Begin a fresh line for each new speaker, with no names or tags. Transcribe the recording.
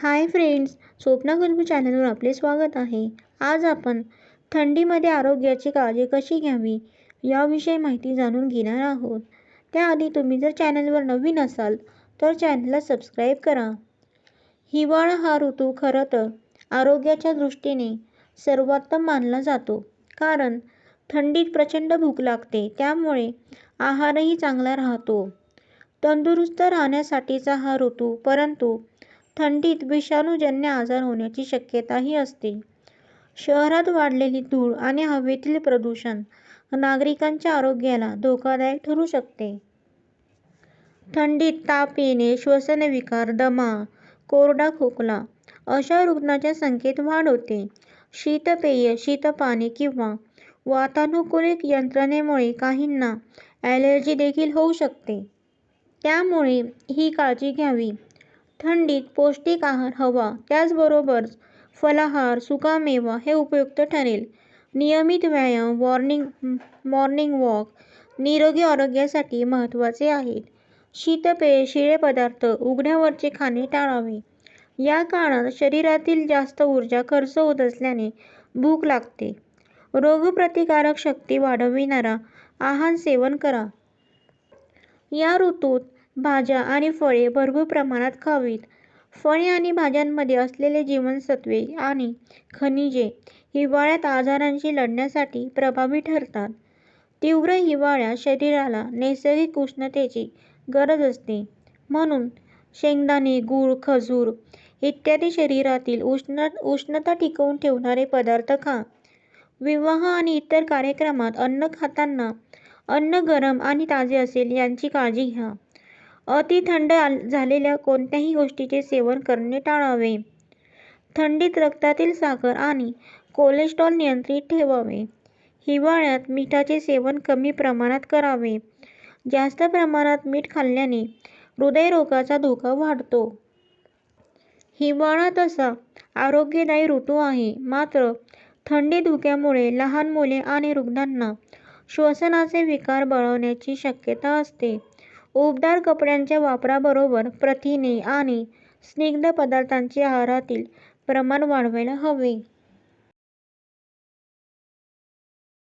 Hi friends Swapna Khushboo चॅनलवर आपले स्वागत आहे. आज आपण थंडीमध्ये आरोग्याची काळजी कशी घ्यावी याविषयी माहिती जाणून घेणार आहोत. त्याआधी तुम्ही जर चॅनलवर नवीन असाल तर चॅनलला सबस्क्राईब करा. हिवाळा हा ऋतू खरं तर आरोग्याच्या दृष्टीने सर्वोत्तम मानला जातो कारण थंडीत प्रचंड भूक लागते त्यामुळे आहारही चांगला राहतो. तंदुरुस्त राहण्यासाठीचा हा ऋतू परंतु थंडीत विषाणूजन्य आजार होण्याची शक्यताही असते. शहरात वाढलेली धूळ आणि हवेतील प्रदूषण नागरिकांच्या आरोग्याला धोकादायक ठरू शकते. थंडीत ताप येणे, श्वसनविकार, दमा, कोरडा खोकला अशा रुग्णांच्या संख्येत वाढ होते. शीतपेय, शीतपाणी किंवा वातानुकूलित यंत्रणेमुळे काहींना ॲलर्जी देखील होऊ शकते. त्यामुळे ही काळजी घ्यावी. थंडीत पौष्टिक आहार हवा त्याचबरोबर फलाहार, सुकामेवा हे उपयुक्त ठरेल. नियमित व्यायाम, वॉर्निंग मॉर्निंग वॉक निरोगी आरोग्यासाठी महत्त्वाचे आहेत. शीतपेय शिळे पदार्थ, उघड्यावरचे खाणे टाळावे. या काळात शरीरातील जास्त ऊर्जा खर्च होत असल्याने भूक लागते. रोगप्रतिकारक शक्ती वाढविणारा आहार सेवन करा. या ऋतूत भाज्या आणि फळे भरपूर प्रमाणात खावीत. फळे आणि भाज्यांमध्ये असलेली जीवनसत्त्वे आणि खनिजे हिवाळ्यात आजारांशी लढण्यासाठी प्रभावी ठरतात. तीव्र हिवाळ्यात शरीराला नैसर्गिक उष्णतेची गरज असते. म्हणून शेंगदाणे, गूळ, खजूर इत्यादी शरीरातील उष्णता टिकवून ठेवणारे पदार्थ खा. विवाह आणि इतर कार्यक्रमात अन्न खाताना अन्न गरम आणि ताजे असेल याची काळजी घ्या. अति थंड झालेल्या कोणत्याही गोष्टीचे सेवन करणे टाळावे. थंडीत रक्तातील साखर आणि कोलेस्ट्रॉल नियंत्रित ठेवावे. हिवाळ्यात मिठाचे सेवन कमी प्रमाणात करावे. जास्त प्रमाणात मीठ खाल्ल्याने हृदयरोगाचा धोका वाढतो. हिवाळा तसा आरोग्यदायी ऋतू आहे मात्र थंडी धुक्यामुळे लहान मुले आणि रुग्णांना श्वसनाचे विकार बळवण्याची शक्यता असते. उबदार कपड्यांच्या वापराबरोबर प्रथिने आणि स्निग्ध पदार्थांचे आहारातील प्रमाण वाढवायला हवे.